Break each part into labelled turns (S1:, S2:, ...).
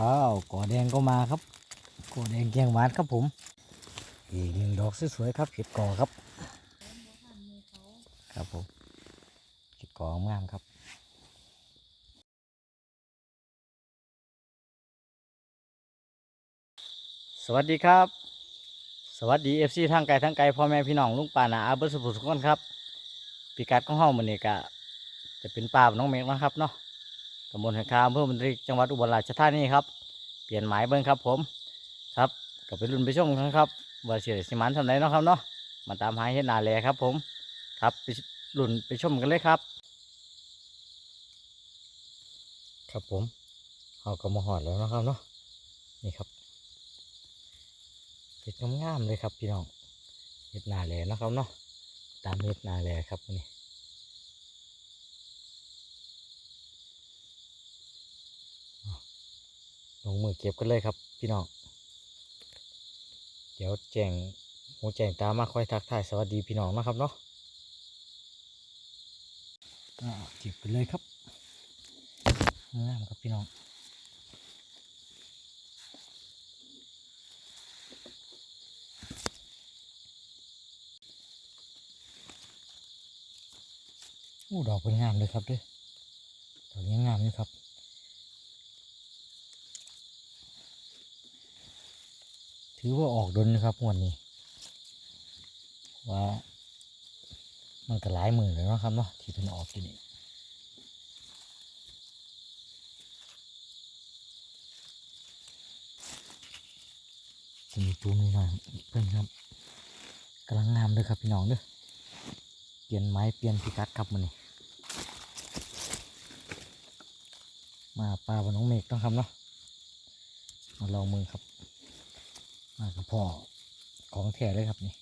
S1: ว้าวก่อแดงก็มาครับก่อแดงแกงหวานครับผม อีกหนึ่งดอกสวยๆครับเห็ดก่อครับ ครับผมเห็ดก่องามครับสวัสดีครับ สวัสดีเอฟซีทางไกลทางไกลพ่อแม่พี่น้องลุงป่านาอาเบิร์สุภุทุกคนครับพิกัดของห้องมันนี่ก็จะเป็นป่าบนน้องเมฆนะครับเนาะ ตำบลหันคาอำเภอมันตรีจังหวัดอุบลราชธานีครับ เปลี่ยนหมายเบิ้งครับ ผมครับก็ไปรุ่นไปชมกันครับว่าเสียสิมันทำไรเนาะครับเนาะมาตามหาเห็ดนาแลครับ ผมครับไปรุ่นไปชมกันเลยครับ ครับผมเอาก็มาหอดแล้วนะครับเนาะนี่ครับเห็ดงามๆเลยครับพี่น้องเห็ดนาแลนะครับเนาะตามเห็ดนาแลครับวันนี้เอา ลงมือเก็บกันเลยครับ พี่น้อง เดี๋ยวแจงหูแจงตามาค่อยทักทายสวัสดีพี่น้องนะครับเนาะก็เก็บกันเลยครับงามครับพี่น้องอู้ดอกเป็นงามเลยครับเด้วยดอกนี้งามเลยครับ ถือว่าออกดนนะครับวันนี้ ว่า มันก็หลายหมื่นเลยนะครับเนาะที่เป็นออกที่นี่จะมีตูนมาเพื่อนครับกำลังงามเลยครับพี่น้องเด้อเปลี่ยนไม้เปลี่ยนพิกัดครับมันนี่มาปลาบนน้องเมฆต้องครับเนาะมาลองมือครับ มากับพ่อของแท้เลยครับนี่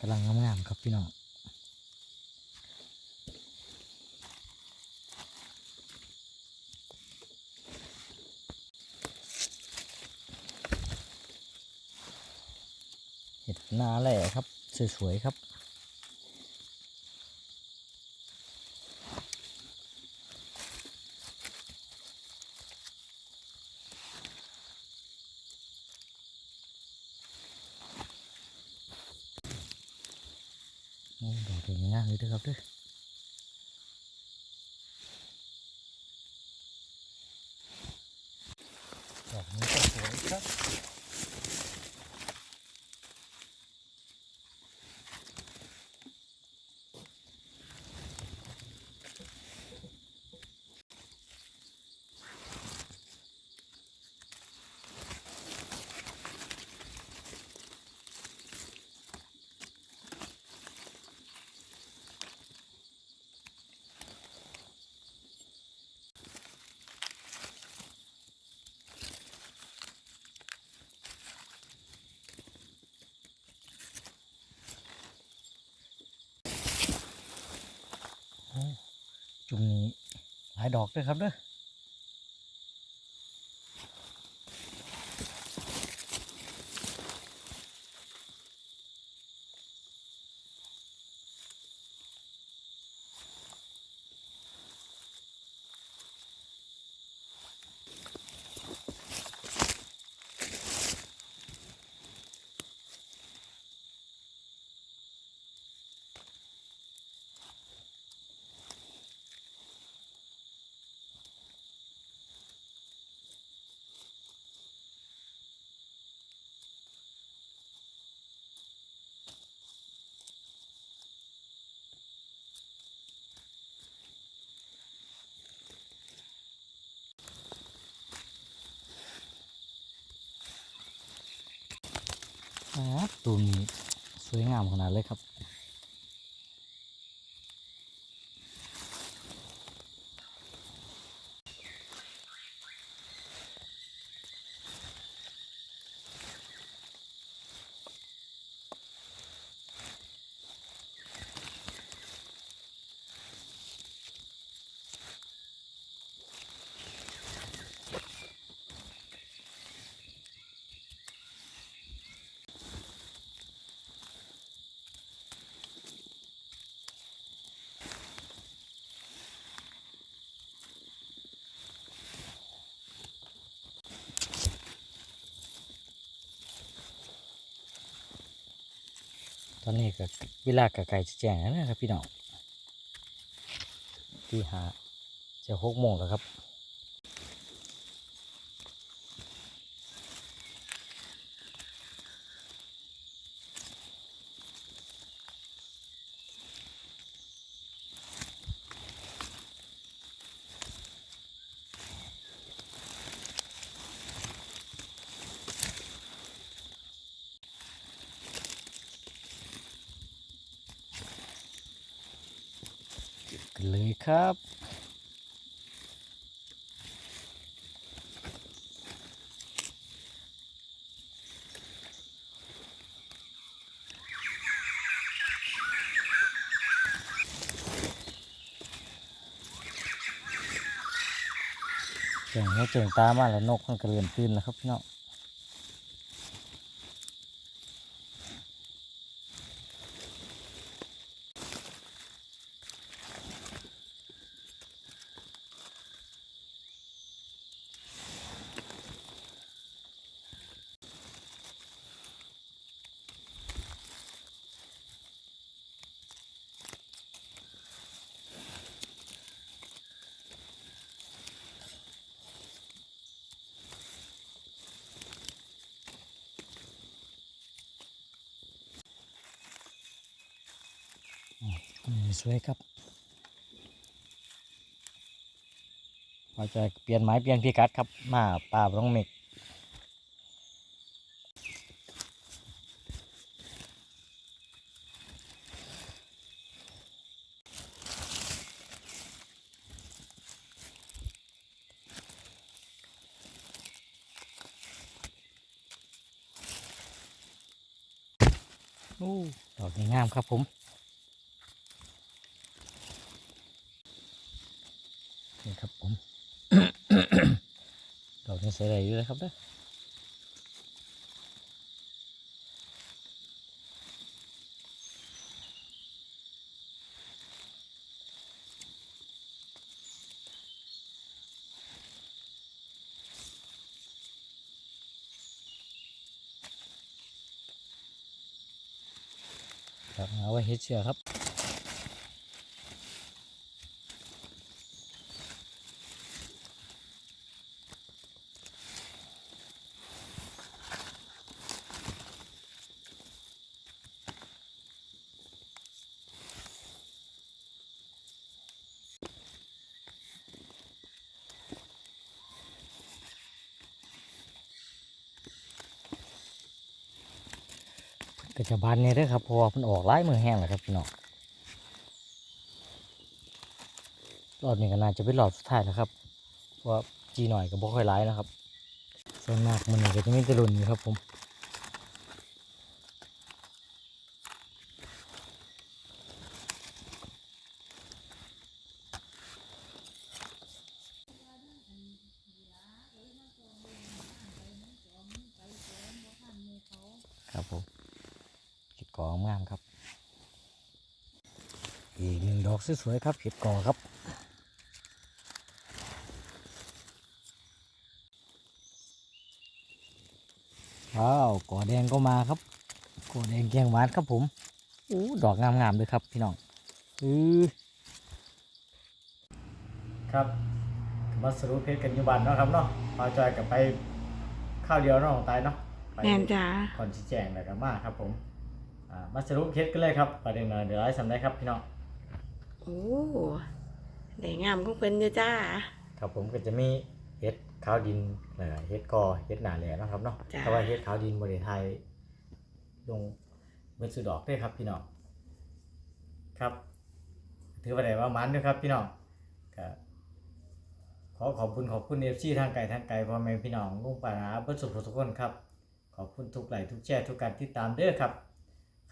S1: กำลังงามๆครับพี่น้องเห็ดนาแหล่ครับ สวยๆครับ โอ้ ดอกเป็นงามเลยเด้อครับเด้อดอกนี้ก็สวยครับ ดอกด้วยครับเด้อ ตัวนี้สวยงามขนาดเลยครับ อนนี้ก็เวลากะไก่จะแจ้งแล้วนะครับพี่น้องที่หาจะหกโมงแล้วครับ ครับ เจ๋งหัวเจ๋งตามากแล้วนกมันก็เริ่มตื่นแล้วครับพี่น้อง สวยครับพอจะเปลี่ยนไม้เปลี่ยนพิกัดครับ มาป่าบร้องเมกอู้ดอกงามครับผม นี่ครับผม ดอกนี้ใส่ได้อยู่เลยครับเด้อครับเอาไว้เฮ็ดเชือครับ ก็จะบานเนี่ยด้อครับเพราะว่ามันออกหลายมือแห้งแล้วครับพี่น้องรอบนี้ก็น่าจะเป็นรอบสุดท้ายแล้วครับเพราะจีหน่อยก็บ่ค่อยร้ายนะครับส่วนมากมันก็จะไมีแตะลุนอยู่ครับผมครับผม เห็ดกองามครับ อีกหนึ่งดอกสวยๆครับเห็ดกอครับว้าวกอแดงก็มาครับกอแดงแกงหวานครับผมอู้ดอกงามๆเลยครับพี่น้องอือครับมาสรุปเพชรกันอยู่บ้านเนาะครับเนาะพาจอยกับไปข้าวเดียวเนาะของตายเนาะไป
S2: แม่นจ้า
S1: ก่อนชี้แจงแล้วก็มาครับผม อ่ามาสรุปเคสกันเลยครับประเด็นเดี๋ยวไอ้สำได้ครับพี่น้อง
S2: โอ้ได้งามของเพิ่นอยู่จ้า
S1: ครับผมก็จะมีเฮ็ดขาวดินเอ่อเฮ็ดกอเฮ็ดหนาแหล่เนาะครับเนาะ
S2: จ้ะ
S1: แต่ว่าเฮ็ดขาวดินบริไทยลงเป็นสุดดอกด้วยครับพี่น้องครับ ถือว่าได้ว่ามันด้วยครับ พี่น้องก็ขอขอบคุณขอบคุณเอฟซีทางไกลทางไกลพ่อแม่พี่น้องลุงป่านาเพื่อสุขทุกคนครับ ขอบคุณทุกไลค์ทุกแชร์ทุกการติดตามเด้อครับ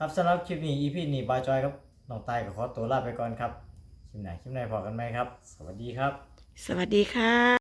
S1: ครับสำหรับคลิปนี้ EP นี้บายจอยครับน้องตายก็ขอตัวลาไปก่อนครับคลิปไหนคลิปไหนพอกันไหมครับ สวัสดีครับ
S2: สวัสดีค่ะ